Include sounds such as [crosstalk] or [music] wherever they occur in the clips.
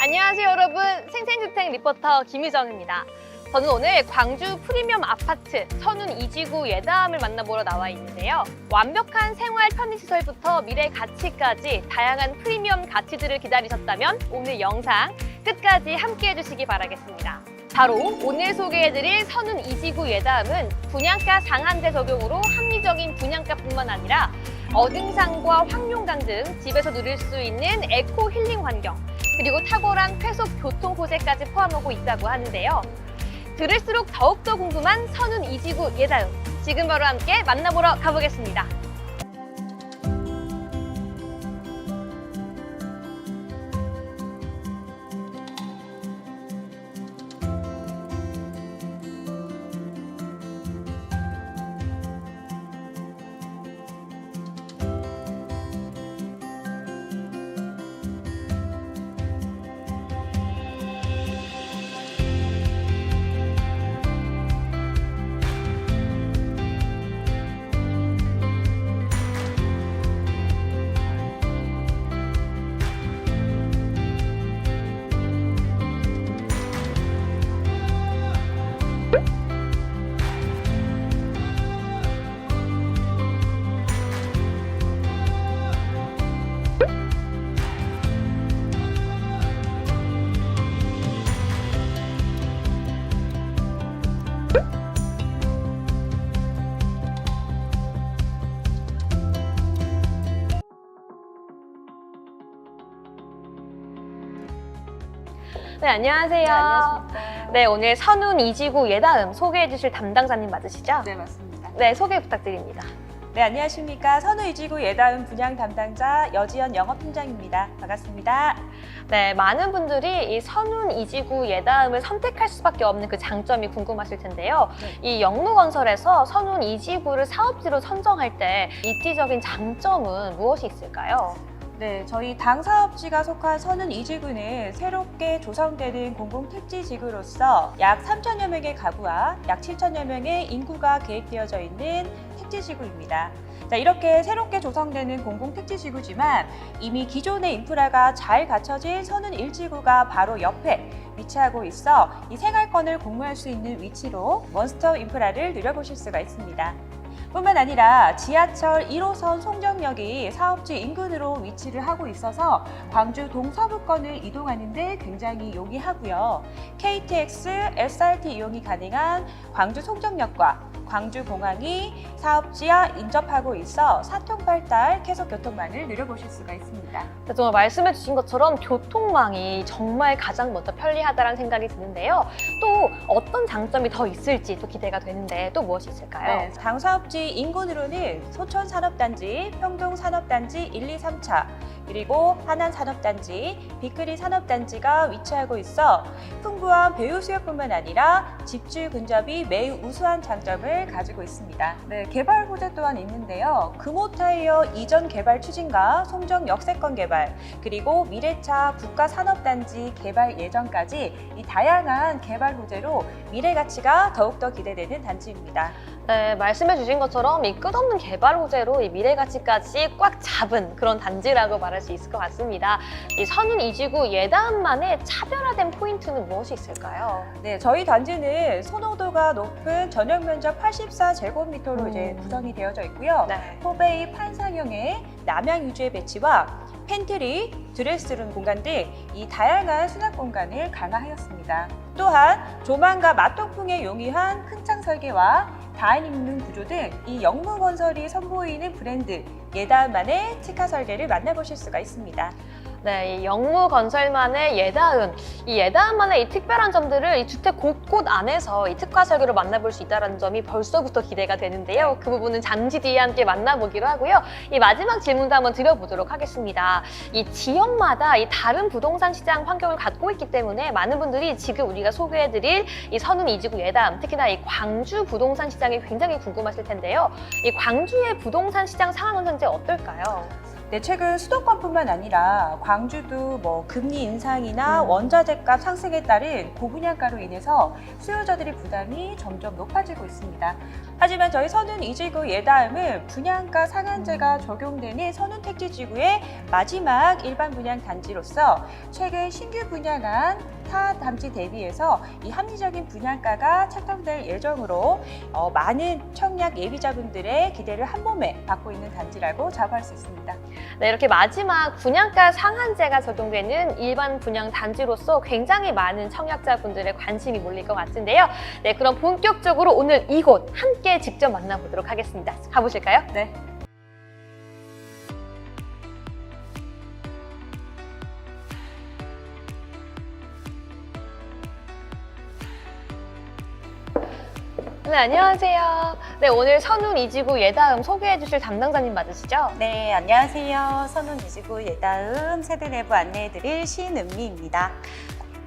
안녕하세요 여러분. 생생주택 리포터 김유정입니다. 저는 오늘 광주 프리미엄 아파트 선운 이지구 예담을 만나보러 나와 있는데요. 완벽한 생활 편의시설부터 미래 가치까지 다양한 프리미엄 가치들을 기다리셨다면 오늘 영상 끝까지 함께 해주시기 바라겠습니다. 바로 오늘 소개해드릴 선운 이지구 예담은 분양가 상한제 적용으로 합리적인 분양가뿐만 아니라 어등산과 황룡강 등 집에서 누릴 수 있는 에코 힐링 환경 그리고 탁월한 쾌속 교통 호재까지 포함하고 있다고 하는데요. 들을수록 더욱더 궁금한 선운 이지구 예다음 지금 바로 함께 만나보러 가보겠습니다. 네, 안녕하세요. 네, 안녕하십니까. 네, 오늘 선운 이지구 예다음 소개해 주실 담당자님 맞으시죠? 네, 맞습니다. 네, 소개 부탁드립니다. 네, 안녕하십니까. 선우 이지구 예다음 분양 담당자 여지연 영업팀장입니다. 반갑습니다. 네, 많은 분들이 이 선운 이지구 예다음을 선택할 수밖에 없는 그 장점이 궁금하실 텐데요. 네. 이 영무건설에서 선운 이지구를 사업지로 선정할 때 이티적인 장점은 무엇이 있을까요? 네, 저희 당 사업지가 속한 선은 이지구는 새롭게 조성되는 공공택지지구로서 약 3천여 명의 가구와 약 7천여 명의 인구가 계획되어져 있는 택지지구입니다. 자, 이렇게 새롭게 조성되는 공공택지지구지만 이미 기존의 인프라가 잘 갖춰진 선은 1지구가 바로 옆에 위치하고 있어 이 생활권을 공유할 수 있는 위치로 원스톱 인프라를 누려보실 수가 있습니다. 뿐만 아니라 지하철 1호선 송정역이 사업지 인근으로 위치를 하고 있어서 광주 동서부권을 이동하는데 굉장히 용이하고요. KTX, SRT 이용이 가능한 광주 송정역과 광주 공항이 사업지와 인접하고 있어 사통팔달 계속 교통망을 누려보실 수가 있습니다. 네, 정말 말씀해 주신 것처럼 교통망이 정말 가장 먼저 편리하다는 생각이 드는데요. 또 어떤 장점이 더 있을지 또 기대가 되는데 또 무엇이 있을까요? 네, 당 사업지 인근으로는 소천 산업단지, 평동 산업단지 1, 2, 3차, 그리고 하남 산업단지, 비크리 산업단지가 위치하고 있어 풍부한 배우 수요뿐만 아니라 집주 근접이 매우 우수한 장점을 가지고 있습니다. 네, 개발 호재 또한 있는데요. 금호타이어 이전 개발 추진과 송정 역세권 개발, 그리고 미래차 국가산업단지 개발 예정까지 이 다양한 개발 호재로 미래 가치가 더욱더 기대되는 단지입니다. 네, 말씀해 주신 것 처럼 이 끝없는 개발 호재로 이 미래 가치까지 꽉 잡은 그런 단지라고 말할 수 있을 것 같습니다. 이 선운 이지구 예다음만의 차별화된 포인트는 무엇이 있을까요? 네, 저희 단지는 선호도가 높은 전용 면적 84제곱미터로 음. 이제 구성이 되어져 있고요. 네. 포베이 판상형의 남양 유주의 배치와 팬트리, 드레스룸 공간 등 이 다양한 수납 공간을 강화하였습니다. 또한 조망과 마통풍에 용이한 큰 창 설계와 다이닝룸 구조 등 이 영무건설이 선보이는 브랜드 예다음만의 특화 설계를 만나보실 수가 있습니다. 네, 이 영무 건설만의 예다은, 이 예다은만의 이 특별한 점들을 이 주택 곳곳 안에서 이 특화 설계로 만나볼 수 있다는 점이 벌써부터 기대가 되는데요. 그 부분은 잠시 뒤에 함께 만나보기로 하고요. 이 마지막 질문도 한번 드려보도록 하겠습니다. 이 지역마다 이 다른 부동산 시장 환경을 갖고 있기 때문에 많은 분들이 지금 우리가 소개해드릴 이 선운 이지구 예담, 특히나 이 광주 부동산 시장이 굉장히 궁금하실 텐데요. 이 광주의 부동산 시장 상황은 현재 어떨까요? 네, 최근 수도권뿐만 아니라 광주도 뭐 금리 인상이나 음. 원자재값 상승에 따른 고분양가로 인해서 수요자들의 부담이 점점 높아지고 있습니다. 하지만 저희 선운 이지구 예다음은 분양가 상한제가 적용되는 선운 택지지구의 마지막 일반 분양 단지로서 최근 신규 분양한 타 단지 대비해서 이 합리적인 분양가가 책정될 예정으로 어, 많은 청약 예비자분들의 기대를 한 몸에 받고 있는 단지라고 자부할 수 있습니다. 네, 이렇게 마지막 분양가 상한제가 적용되는 일반 분양 단지로서 굉장히 많은 청약자분들의 관심이 몰릴 것 같은데요. 네, 그럼 본격적으로 오늘 이곳 함께 직접 만나보도록 하겠습니다. 가보실까요? 네. 네, 안녕하세요. 네, 오늘 선운 이지구 예다음 소개해 주실 담당자님 맞으시죠? 네, 안녕하세요. 선운 이지구 예다음 세대 내부 안내해드릴 신은미입니다.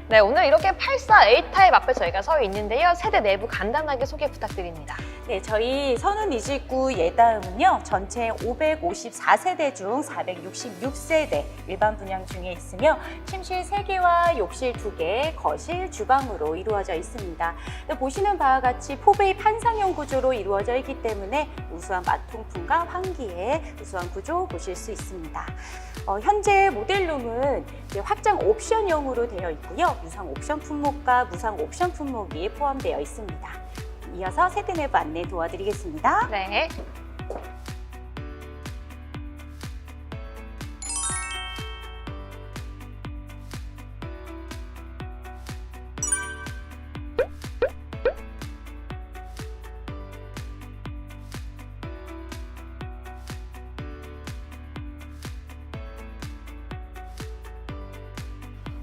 네, 오늘 이렇게 84 A타입 앞에 저희가 서 있는데요. 세대 내부 간단하게 소개 부탁드립니다. 네, 저희 선운 이지구 예다음은요, 전체 554세대 중 466세대 일반 분양 중에 있으며, 침실 3개와 욕실 2개, 거실, 주방으로 이루어져 있습니다. 네, 보시는 바와 같이 포베이 판상형 구조로 이루어져 있기 때문에 우수한 마통풍과 환기에 우수한 구조 보실 수 있습니다. 어, 현재 모델룸은 확장 옵션형으로 되어 있고요. 무상 옵션 품목과 무상 옵션 품목이 포함되어 있습니다. 이어서 세대 내부 안내 도와드리겠습니다. 네.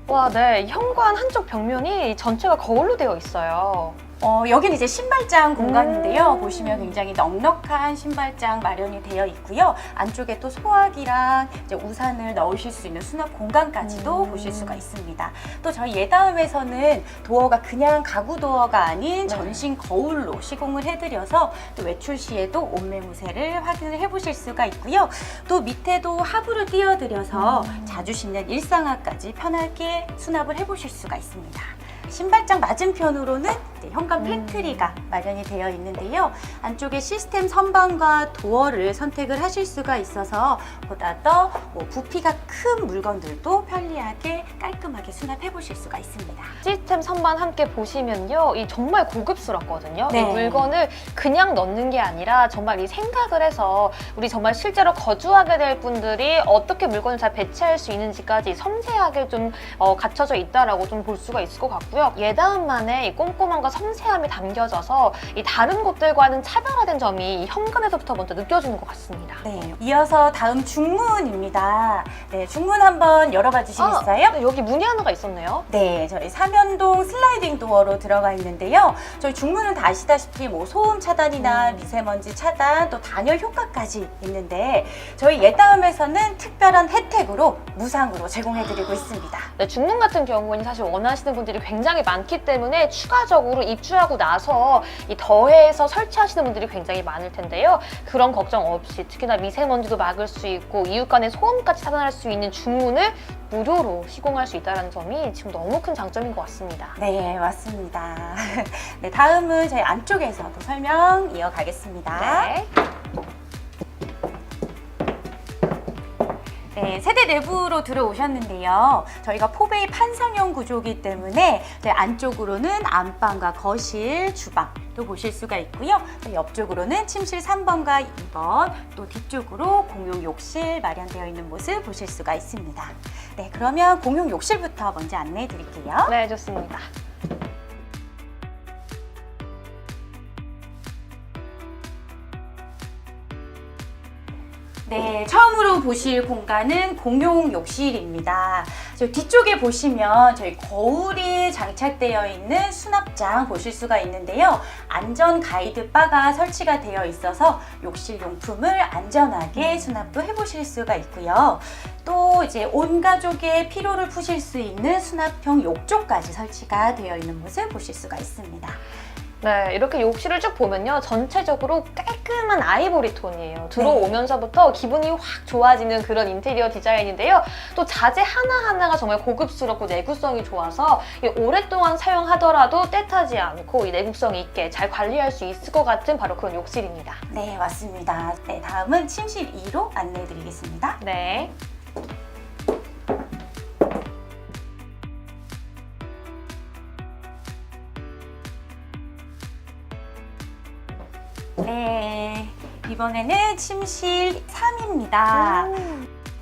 와, 네. 현관 한쪽 벽면이 전체가 거울로 되어 있어요. 어, 여기는 이제 신발장 공간인데요. 음. 보시면 굉장히 넉넉한 신발장 마련이 되어 있고요. 안쪽에 또 소화기랑 이제 우산을 넣으실 수 있는 수납 공간까지도 음. 보실 수가 있습니다. 또 저희 예다음에서는 도어가 그냥 가구 도어가 아닌 네. 전신 거울로 시공을 해드려서 또 외출 시에도 옷매 무새를 확인을 해보실 수가 있고요. 또 밑에도 하부를 띄워드려서 음. 자주 신는 일상화까지 편하게 수납을 해보실 수가 있습니다. 신발장 맞은편으로는 현관 음. 팬트리가 마련이 되어 있는데요. 안쪽에 시스템 선반과 도어를 선택을 하실 수가 있어서 보다 더 뭐 부피가 큰 물건들도 편리하게 깔끔하게 수납해 보실 수가 있습니다. 시스템 선반 함께 보시면요. 이 정말 고급스럽거든요. 네. 이 물건을 그냥 넣는 게 아니라 정말 이 생각을 해서 우리 정말 실제로 거주하게 될 분들이 어떻게 물건을 잘 배치할 수 있는지까지 섬세하게 좀 어, 갖춰져 있다라고 좀 볼 수가 있을 것 같고요. 예다음만의 이 꼼꼼함과 섬세함이 담겨져서 이 다른 곳들과는 차별화된 점이 이 현관에서부터 먼저 느껴지는 것 같습니다. 네, 이어서 다음 중문입니다. 네, 중문 한번 열어봐 주시겠어요? 아, 네, 여기 문이 하나가 있었네요. 네, 저희 삼연동 슬라이딩 도어로 들어가 있는데요. 저희 중문은 다 아시다시피 뭐 소음 차단이나 음. 미세먼지 차단, 또 단열 효과까지 있는데 저희 예다음에서는 특별한 혜택으로 무상으로 제공해드리고 있습니다. 네, 중문 같은 경우는 사실 원하시는 분들이 굉장히 많기 때문에 추가적으로 입주하고 나서 이 더해서 설치하시는 분들이 굉장히 많을 텐데요. 그런 걱정 없이 특히나 미세먼지도 막을 수 있고 이웃 간의 소음까지 차단할 수 있는 중문을 무료로 시공할 수 있다는 점이 지금 너무 큰 장점인 것 같습니다. 네, 맞습니다. [laughs] 네, 다음은 저희 안쪽에서도 설명 이어가겠습니다. 네. 네, 세대 내부로 들어오셨는데요. 저희가 포베이 판상형 구조이기 때문에 저희 안쪽으로는 안방과 거실, 주방도 보실 수가 있고요. 옆쪽으로는 침실 3번과 2번, 또 뒤쪽으로 공용 욕실 마련되어 있는 모습 보실 수가 있습니다. 네, 그러면 공용 욕실부터 먼저 안내해 드릴게요. 네, 좋습니다. 네, 처음으로 보실 공간은 공용 욕실입니다. 저 뒤쪽에 보시면 저희 거울이 장착되어 있는 수납장 보실 수가 있는데요. 안전 가이드 바가 설치가 되어 있어서 욕실 용품을 안전하게 수납도 해보실 수가 있고요. 또 이제 온 가족의 피로를 푸실 수 있는 수납형 욕조까지 설치가 되어 있는 모습 보실 수가 있습니다. 네, 이렇게 욕실을 쭉 보면요. 전체적으로 깔끔한 아이보리 톤이에요. 들어오면서부터 기분이 확 좋아지는 그런 인테리어 디자인인데요. 또 자재 하나하나가 정말 고급스럽고 내구성이 좋아서 이 오랫동안 사용하더라도 때타지 않고 이 내구성 있게 잘 관리할 수 있을 것 같은 바로 그런 욕실입니다. 네, 맞습니다. 네, 다음은 침실 2로 안내해 드리겠습니다. 네. 이번에는 침실 3입니다.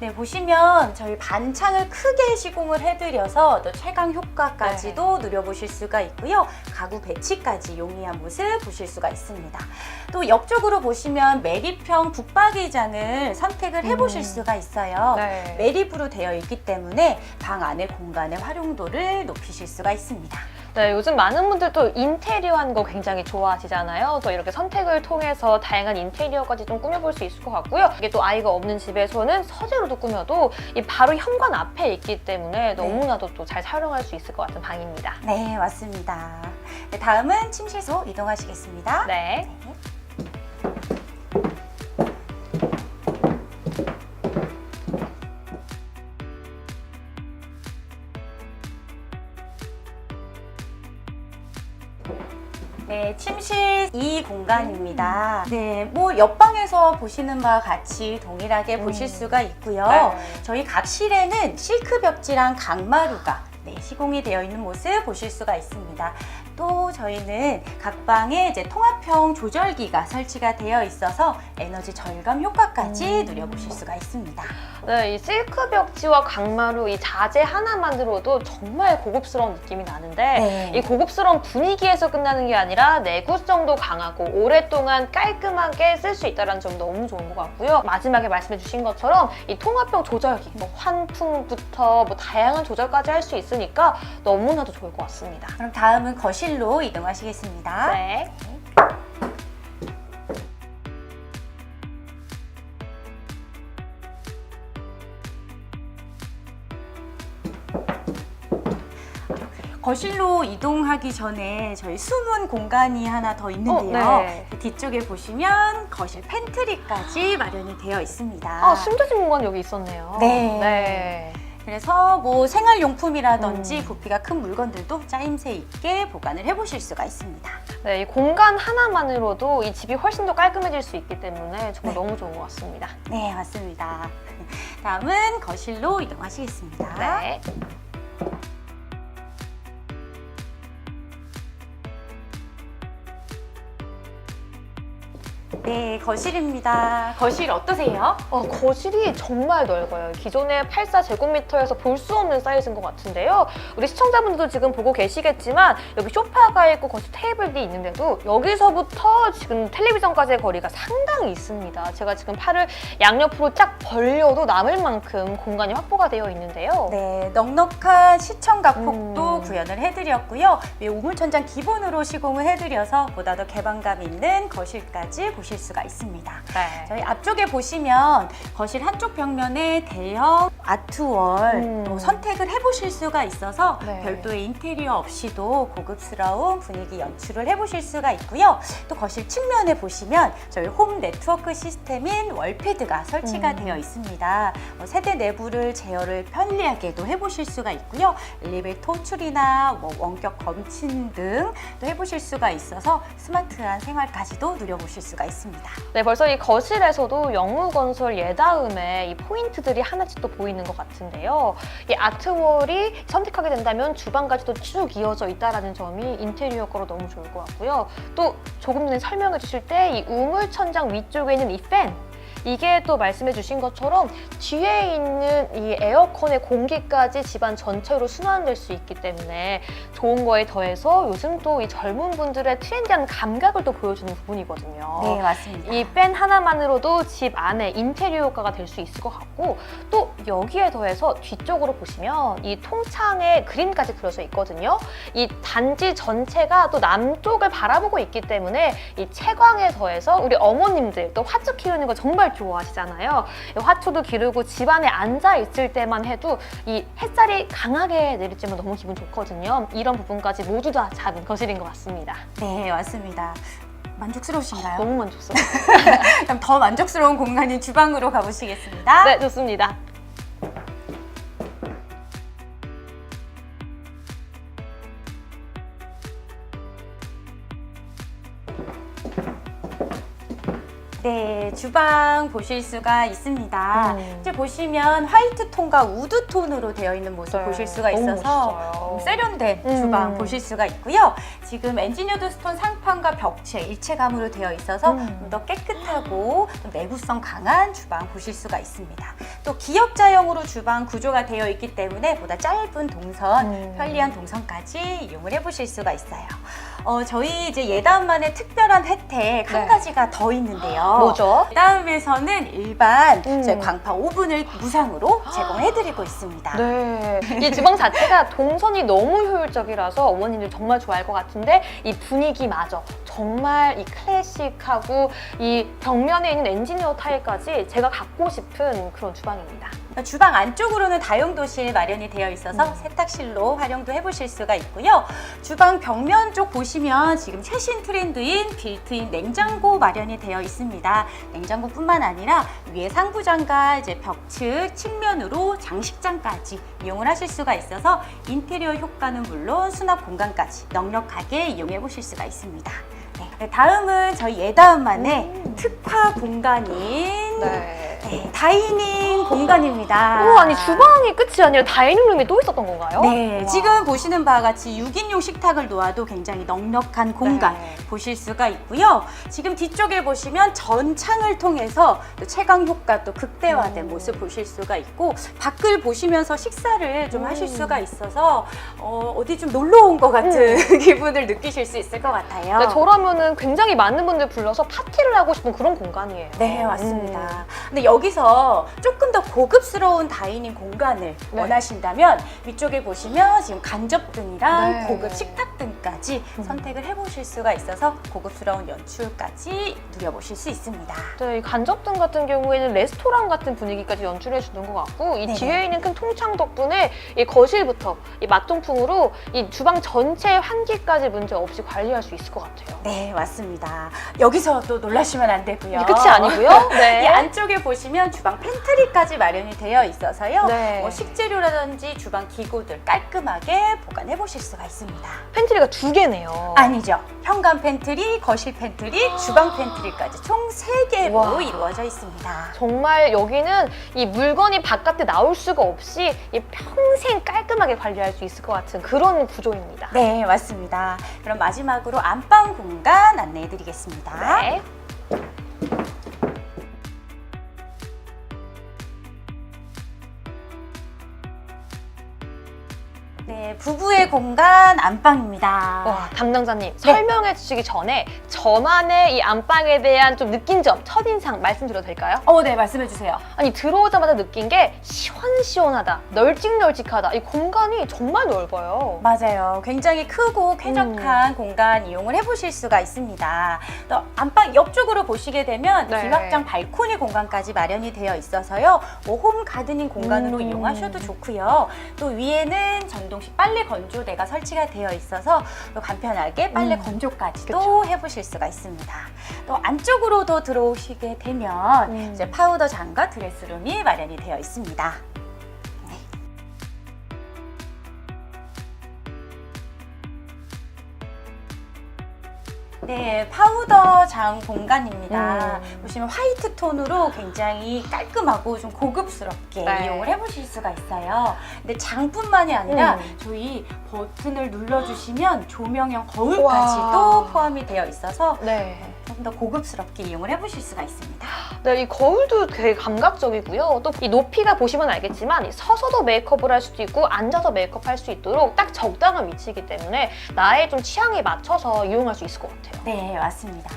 네, 보시면 저희 반창을 크게 시공을 해드려서 또 채광 효과까지도 누려보실 수가 있고요. 가구 배치까지 용이한 모습 보실 수가 있습니다. 또 옆쪽으로 보시면 매립형 북박이장을 선택을 해보실 음. 수가 있어요. 네. 매립으로 되어 있기 때문에 방 안의 공간의 활용도를 높이실 수가 있습니다. 네, 요즘 많은 분들도 인테리어 하는 거 굉장히 좋아하시잖아요. 또 이렇게 선택을 통해서 다양한 인테리어까지 좀 꾸며볼 수 있을 것 같고요. 이게 또 아이가 없는 집에서는 서재로도 꾸며도 이 바로 현관 앞에 있기 때문에 너무나도 또 잘 사용할 수 있을 것 같은 방입니다. 네, 맞습니다. 네, 다음은 침실소 이동하시겠습니다. 네. 네, 침실 이 공간입니다. 네, 뭐 옆방에서 보시는 바와 같이 동일하게 음. 보실 수가 있고요. 네. 저희 각 실에는 실크 벽지랑 강마루가 네, 시공이 되어 있는 모습 보실 수가 있습니다. 또 저희는 각 방에 이제 통합형 조절기가 설치가 되어 있어서 에너지 절감 효과까지 음. 누려보실 수가 있습니다. 네, 이 실크 벽지와 강마루 이 자재 하나만으로도 정말 고급스러운 느낌이 나는데 네. 이 고급스러운 분위기에서 끝나는 게 아니라 내구성도 강하고 오랫동안 깔끔하게 쓸 수 있다는 점 너무 좋은 것 같고요. 마지막에 말씀해 주신 것처럼 이 통합형 조절기, 뭐 환풍부터 뭐 다양한 조절까지 할 수 있으 니까 너무나도 좋을 것 같습니다. 그럼 다음은 거실로 이동하시겠습니다. 네. 거실로 이동하기 전에 저희 숨은 공간이 하나 더 있는데요. 어, 네. 뒤쪽에 보시면 거실 팬트리까지 마련이 되어 있습니다. 아, 숨겨진 공간이 여기 있었네요. 네. 네. 그래서 뭐 생활용품이라든지 음. 부피가 큰 물건들도 짜임새 있게 보관을 해보실 수가 있습니다. 네, 이 공간 하나만으로도 이 집이 훨씬 더 깔끔해질 수 있기 때문에 정말 네. 너무 좋은 것 같습니다. 네, 맞습니다. [laughs] 다음은 거실로 이동하시겠습니다. 네. 네, 거실입니다. 거실 어떠세요? 어, 거실이 정말 넓어요. 기존의 84제곱미터에서 볼 수 없는 사이즈인 것 같은데요. 우리 시청자분들도 지금 보고 계시겠지만 여기 소파가 있고 거실 테이블이 있는데도 여기서부터 지금 텔레비전까지의 거리가 상당히 있습니다. 제가 지금 팔을 양옆으로 쫙 벌려도 남을 만큼 공간이 확보가 되어 있는데요. 네, 넉넉한 시청 각 폭도 음. 구현을 해드렸고요. 위 우물천장 기본으로 시공을 해드려서 보다 더 개방감 있는 거실까지 보실 수가 있습니다. 네. 저희 앞쪽에 보시면 거실 한쪽 벽면에 대형 아트월 음. 또 선택을 해보실 수가 있어서 네. 별도의 인테리어 없이도 고급스러운 분위기 연출을 해보실 수가 있고요. 또 거실 측면에 보시면 저희 홈 네트워크 시스템인 월패드가 설치가 음. 되어 있습니다. 어, 세대 내부를 제어를 편리하게도 해보실 수가 있고요. 엘리베이터 호출이나 뭐 원격 검침 등 또 해보실 수가 있어서 스마트한 생활까지도 누려보실 수가 있습니다. 네, 벌써 이 거실에서도 영무건설 예다음에 이 포인트들이 하나씩 또 보이는 것 같은데요. 이 아트월이 선택하게 된다면 주방까지도 쭉 이어져 있다는 점이 인테리어 거로 너무 좋을 것 같고요. 또 조금 전에 설명해 주실 때 이 우물 천장 위쪽에 있는 이 팬. 이게 또 말씀해 주신 것처럼 뒤에 있는 이 에어컨의 공기까지 집안 전체로 순환될 수 있기 때문에 좋은 거에 더해서 요즘 또 이 젊은 분들의 트렌디한 감각을 또 보여주는 부분이거든요. 네, 맞습니다. 이 팬 하나만으로도 집 안에 인테리어 효과가 될 수 있을 것 같고 또 여기에 더해서 뒤쪽으로 보시면 이 통창에 그림까지 그려져 있거든요. 이 단지 전체가 또 남쪽을 바라보고 있기 때문에 이 채광에 더해서 우리 어머님들 또 화초 키우는 거 정말 좋아하시잖아요. 화초도 기르고 집안에 앉아 있을 때만 해도 이 햇살이 강하게 내릴 때면 너무 기분 좋거든요. 이런 부분까지 모두 다 잡은 거실인 것 같습니다. 네, 맞습니다. 만족스러우신가요? 너무 만족스러워요. [laughs] 그럼 더 만족스러운 공간인 주방으로 가보시겠습니다. 네, 좋습니다. 주방 보실 수가 있습니다. 음. 이제 보시면 화이트 톤과 우드 톤으로 되어 있는 모습 네, 보실 수가 있어서. 세련된 음. 주방 보실 수가 있고요. 지금 엔지니어드 스톤 상판과 벽체 일체감으로 되어 있어서 음. 좀더 깨끗하고 좀 내구성 강한 주방 보실 수가 있습니다. 또 기역자형으로 주방 구조가 되어 있기 때문에 보다 짧은 동선, 음. 편리한 동선까지 이용을 해보실 수가 있어요. 어, 저희 이제 예다음만의 특별한 혜택 한 네. 가지가 더 있는데요. 뭐죠? 다음에서는 일반 음. 저희 광파 오븐을 무상으로 [gasps] 제공해드리고 있습니다. 네. 이 주방 자체가 동선이 너무 효율적이라서 어머님들 정말 좋아할 것 같은데 이 분위기마저 정말 이 클래식하고 이 벽면에 있는 엔지니어 타일까지 제가 갖고 싶은 그런 주방입니다. 주방 안쪽으로는 다용도실 마련이 되어 있어서 음. 세탁실로 활용도 해보실 수가 있고요. 주방 벽면 쪽 보시면 지금 최신 트렌드인 빌트인 냉장고 마련이 되어 있습니다. 냉 장고뿐만 아니라 위에 상부장과 이제 벽측 측면으로 장식장까지 이용을 하실 수가 있어서 인테리어 효과는 물론 수납 공간까지 넉넉하게 이용해 보실 수가 있습니다. 네, 다음은 저희 예다음만의 음. 특화 공간인 네. 네, 다이닝 공간입니다. 오, 아니 주방이 끝이 아니라 다이닝룸이 또 있었던 건가요? 네, 와. 지금 보시는 바와 같이 6인용 식탁을 놓아도 굉장히 넉넉한 공간 네. 보실 수가 있고요. 지금 뒤쪽에 보시면 전 창을 통해서 또 채광 효과 또 극대화된 음. 모습 보실 수가 있고 밖을 보시면서 식사를 좀 하실 음. 수가 있어서 어, 디좀 놀러 온 것 같은 [laughs] 기분을 느끼실 수 있을 것 같아요. 네, 저라면은 굉장히 많은 분들 불러서 파티를 하고 싶은 그런 공간이에요. 네, 맞습니다. 근데 여 기서 조금 더 고급스러운 다이닝 공간을 네. 원하신다면 위쪽에 보시면 지금 간접등이랑 네. 고급 식탁등까지 음. 선택을 해보실 수가 있어서 고급스러운 연출까지 누려보실 수 있습니다. 네, 이 간접등 같은 경우에는 레스토랑 같은 분위기까지 연출해 주는 것 같고 이 네네. 뒤에 있는 큰 통창 덕분에 이 거실부터 이 맛동풍으로 이 주방 전체 환기까지 문제 없이 관리할 수 있을 것 같아요. 네, 맞습니다. 여기서 또 놀라시면 안 되고요. 이 끝이 아니고요. [laughs] 네. 이 안쪽에 보시면 주방 팬트리까지 마련이 되어 있어서요. 네. 뭐 식재료라든지 주방 기구들 깔끔하게 보관해 보실 수가 있습니다. 팬트리가 두 개네요. 아니죠. 현관 팬트리, 거실 팬트리, 주방 팬트리까지 총 세 개로 와. 이루어져 있습니다. 정말 여기는 이 물건이 바깥에 나올 수가 없이 이 평생 깔끔하게 관리할 수 있을 것 같은 그런 구조입니다. 네, 맞습니다. 그럼 마지막으로 안방 공간 안내해 드리겠습니다. 네. 네, 부부의 공간 안방입니다. 와, 담당자님 설명해 주시기 전에 저만의 이 안방에 대한 좀 느낀 점, 첫인상 말씀드려도 될까요? 어, 네, 말씀해 주세요. 아니 들어오자마자 느낀 게 시원시원하다, 널찍널찍하다. 이 공간이 정말 넓어요. 맞아요. 굉장히 크고 쾌적한 공간 이용을 해보실 수가 있습니다. 또 안방 옆쪽으로 보시게 되면 네. 기막장 발코니 공간까지 마련이 되어 있어서요. 뭐 홈 가드닝 공간으로 음. 이용하셔도 좋고요. 또 위에는 전동식 빨래 건조대가 설치가 되어 있어서 또 간편하게 빨래 음. 건조까지도 해보실 수가 있습니다. 또 안쪽으로 더 들어오시게 되면 음. 이제 파우더 장과 드레스룸이 마련이 되어 있습니다. 네, 파우더 장 공간입니다. 음. 보시면 화이트 톤으로 굉장히 깔끔하고 좀 고급스럽게 네. 이용을 해보실 수가 있어요. 근데 장뿐만이 아니라 음. 저희 버튼을 눌러주시면 조명형 거울까지도. 포함이 되어 있어서 네. 좀더 고급스럽게 이용을 해보실 수가 있습니다. 네, 이 거울도 되게 감각적이고요. 또 이 높이가 보시면 알겠지만 이 서서도 메이크업을 할 수도 있고 앉아서 메이크업 할 수 있도록 딱 적당한 위치이기 때문에 나의 좀 취향에 맞춰서 이용할 수 있을 것 같아요. 네, 맞습니다.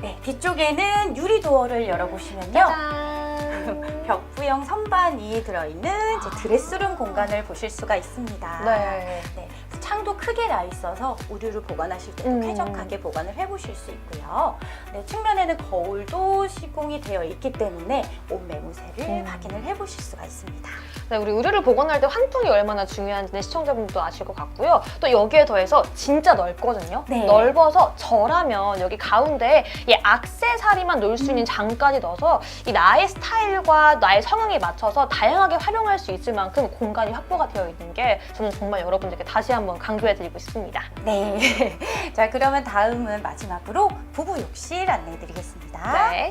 네, 뒤쪽에는 유리 도어를 열어보시면요. 짜잔. [laughs] 벽부형 선반이 들어있는 이제 드레스룸 공간을 보실 수가 있습니다. 네. 네, 창도 크게 나 있어서 우류를 보관하실 때도 음. 쾌적하게 보관을 해보실 수 있고요. 네, 측면에는 거울도 시공이 되어 있기 때문에 옷 매무새를 음. 확인을 해보실 수가 있습니다. 네, 우리 의류를 보관할 때 환풍이 얼마나 중요한지는 시청자분도 아실 것 같고요. 또 여기에 더해서 진짜 넓거든요. 네. 넓어서 저라면 여기 가운데에 이 악세사리만 놓을 수 있는 장까지 넣어서 이 나의 스타일과 나의 성향에 맞춰서 다양하게 활용할 수 있을 만큼 공간이 확보가 되어 있는 게 저는 정말 여러분들께 다시 한번 강조해드리고 싶습니다. 네. [laughs] 자, 그러면 다음은 마지막으로 부부 욕실 안내해 드리겠습니다. 네.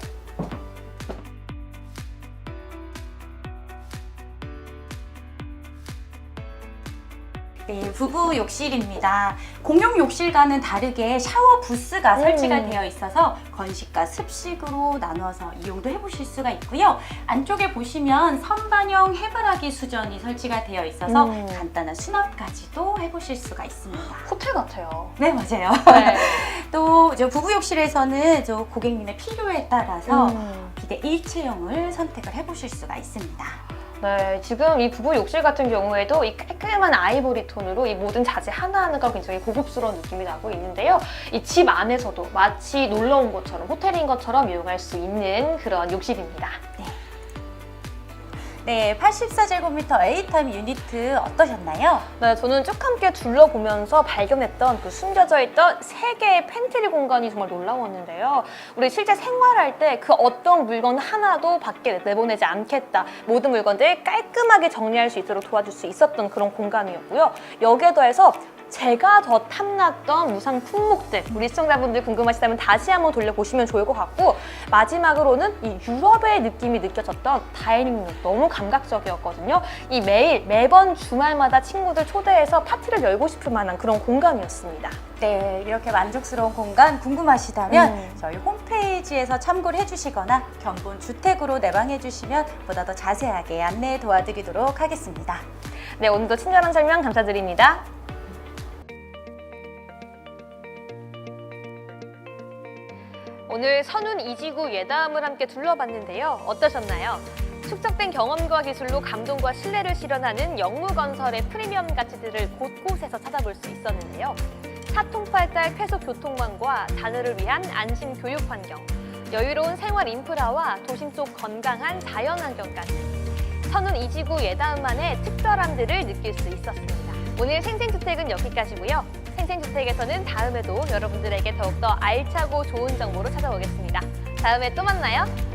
네, 부부 욕실입니다. 공용 욕실과는 다르게 샤워 부스가 음. 설치가 되어 있어서 건식과 습식으로 나눠서 이용도 해보실 수가 있고요. 안쪽에 보시면 선반형 해바라기 수전이 설치가 되어 있어서 음. 간단한 수납까지도 해보실 수가 있습니다. 호텔 같아요. 네, 맞아요. 네. [laughs] 또저 부부 욕실에서는 저 고객님의 필요에 따라서 음. 비대 일체형을 선택을 해보실 수가 있습니다. 네, 지금 이 부부 욕실 같은 경우에도 이 깔끔한 아이보리 톤으로 이 모든 자재 하나하나가 굉장히 고급스러운 느낌이 나고 있는데요. 이 집 안에서도 마치 놀러 온 것처럼 호텔인 것처럼 이용할 수 있는 그런 욕실입니다. 네, 84제곱미터 A타임 유니트 어떠셨나요? 네, 저는 쭉 함께 둘러보면서 발견했던 그 숨겨져 있던 세 개의 팬트리 공간이 정말 놀라웠는데요. 우리 실제 생활할 때 그 어떤 물건 하나도 밖에 내보내지 않겠다. 모든 물건들 깔끔하게 정리할 수 있도록 도와줄 수 있었던 그런 공간이었고요. 여기에 더해서 제가 더 탐났던 무상 품목들 우리 시청자분들 궁금하시다면 다시 한번 돌려보시면 좋을 것 같고 마지막으로는 이 유럽의 느낌이 느껴졌던 다이닝룸 너무 감각적이었거든요. 이 매일 매번 주말마다 친구들 초대해서 파티를 열고 싶을 만한 그런 공간이었습니다. 네, 이렇게 만족스러운 공간 궁금하시다면 음. 저희 홈페이지에서 참고를 해주시거나 견본 주택으로 내방해 주시면 보다 더 자세하게 안내 도와드리도록 하겠습니다. 네, 오늘도 친절한 설명 감사드립니다. 오늘 선운 이지구 예담을 함께 둘러봤는데요. 어떠셨나요? 축적된 경험과 기술로 감동과 신뢰를 실현하는 영무건설의 프리미엄 가치들을 곳곳에서 찾아볼 수 있었는데요. 사통팔달 쾌속 교통망과 자녀를 위한 안심 교육 환경, 여유로운 생활 인프라와 도심 속 건강한 자연 환경까지 선운 이지구 예다음만의 특별함들을 느낄 수 있었습니다. 오늘 생생주택은 여기까지고요. 생생주택에서는 다음에도 여러분들에게 더욱더 알차고 좋은 정보로 찾아오겠습니다. 다음에 또 만나요.